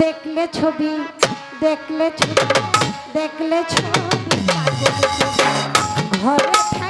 দেখলে ছবি দেখলে ছবি দেখলে ছবি। ঘরে থাকে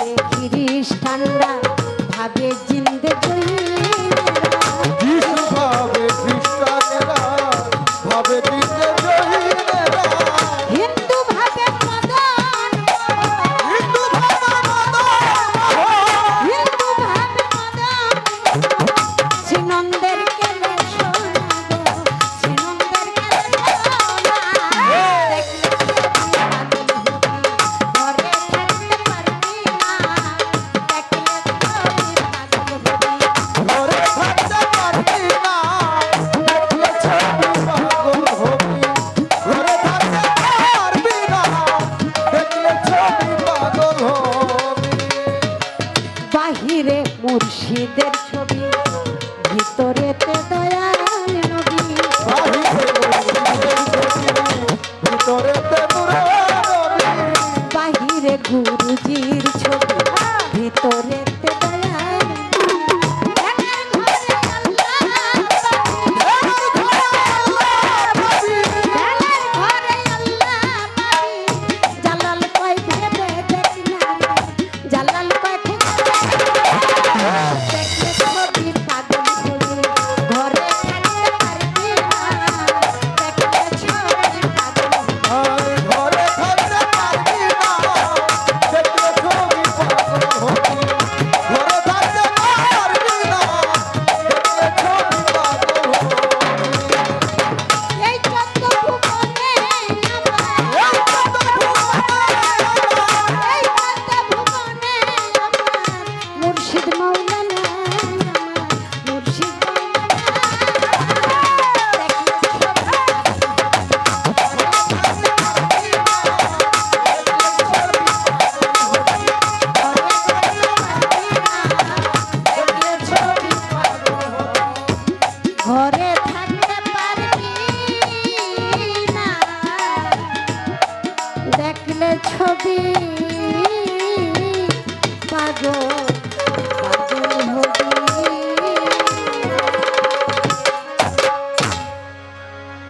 খ্রিস্টানরা ভাবে জিন্দে ভাবে খ্রিস্টানরা ভাবে শহীদের ছবি ভিতরেতে দয়াল নবী। ভিতরেতে বাহিরে গুরুজির ছবি ভিতরে दी